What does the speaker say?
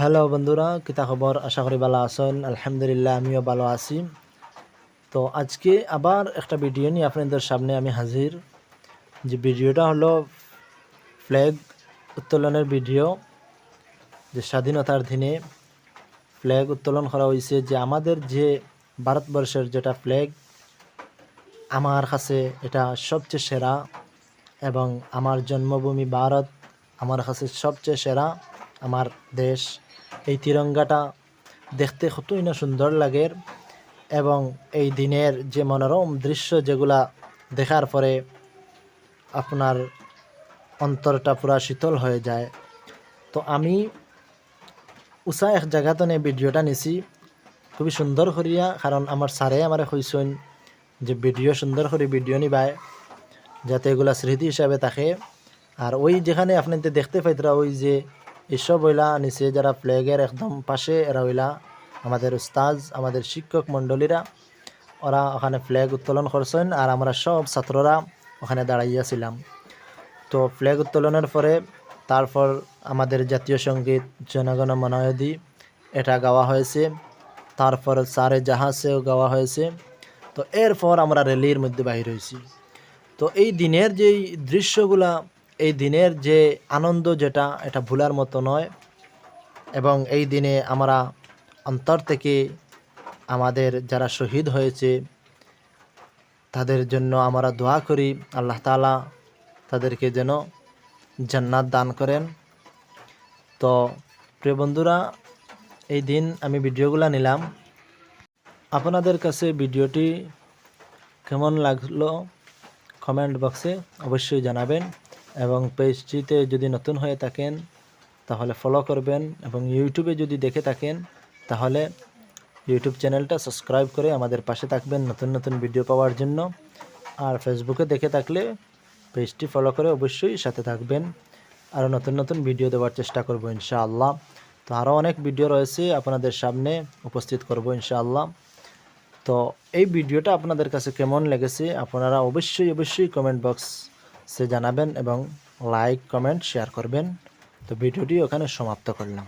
Hello বন্ধুরা, কিতা খবর আশা করি ভালো আছেন। আলহামদুলিল্লাহ, আমিও ভালো আছি। তো আজকে আবার একটা ভিডিও নিয়ে আপনাদের সামনে আমি হাজির। যে ভিডিওটা হলো ফ্ল্যাগ উত্তোলনের ভিডিও। যে স্বাধীনতার দিনে ফ্ল্যাগ উত্তোলন করা হয়েছে। যে আমাদের যে ভারতবর্ষের যেটা ফ্ল্যাগ, আমার কাছে এটা সবচেয়ে সেরা এবং আমার জন্মভূমি ভারত, আমার কাছে সবচেয়ে সেরা, আমার দেশ। এই তিরঙ্গাটা দেখতে কতই না সুন্দর লাগে এবং এই দিনের যে মনোরম দৃশ্য যেগুলা দেখার পরে আপনার অন্তরটা পুরা শীতল হয়ে যায়। তো আমি উষা এক জায়গাতে নিয়ে ভিডিওটা নিছি। খুবই সুন্দর করিয়া, কারণ আমার স্যারে আমার কইসইন যে ভিডিও সুন্দর করে ভিডিও নিবায়, যাতে এগুলা স্মৃতি হিসাবে থাকে। আর ওই যেখানে আপনাদের দেখতে পাইতরা ওই যে এসব হইলা নিচে যারা ফ্ল্যাগের একদম পাশে, এরা হইলা আমাদের উস্তাজ, আমাদের শিক্ষক মণ্ডলীরা। ওরা ওখানে ফ্ল্যাগ উত্তোলন করছেন আর আমরা সব ছাত্ররা ওখানে দাঁড়াইয়াছিলাম তো ফ্ল্যাগ উত্তোলনের পরে তারপর আমাদের জাতীয় সংগীত জনগণ মনায়দি এটা গাওয়া হয়েছে। তারপর সারে জাহাজেও গাওয়া হয়েছে। তো এরপর আমরা র্যালির মধ্যে বাহির হয়েছি। তো এই দিনের যেই দৃশ্যগুলা এই দিনের যে আনন্দ যেটা, এটা ভুলার মতো নয়। এবং এই দিনে আমরা অন্তর থেকে আমাদের যারা শহীদ হয়েছে, তাদের জন্য আমরা দোয়া করি। আল্লাহ তালা তাদেরকে যেন জান্নাত দান করেন। তো প্রিয় বন্ধুরা, এই দিন আমি ভিডিওগুলো নিলাম। আপনাদের কাছে ভিডিওটি কেমন লাগল কমেন্ট বক্সে অবশ্যই জানাবেন। এবং পেজটিতে যদি নতুন হয়ে থাকেন, তাহলে ফলো করবেন এবং ইউটিউবে যদি দেখে থাকেন, তাহলে ইউটিউব চ্যানেলটা সাবস্ক্রাইব করে আমাদের পাশে থাকবেন নতুন নতুন ভিডিও পাওয়ার জন্য। আর ফেসবুকে দেখে থাকলে পেজটি ফলো করে অবশ্যই সাথে থাকবেন। আরও নতুন নতুন ভিডিও দেওয়ার চেষ্টা করব ইনশাআল্লাহ। তো আরও অনেক ভিডিও রয়েছে আপনাদের সামনে উপস্থিত করব ইনশাআল্লাহ। তো এই ভিডিওটা আপনাদের কাছে কেমন লেগেছে, আপনারা অবশ্যই অবশ্যই কমেন্ট বক্সে জানাবেন এবং লাইক কমেন্ট শেয়ার করবেন। তো ভিডিওটি ওখানে সমাপ্ত করলাম।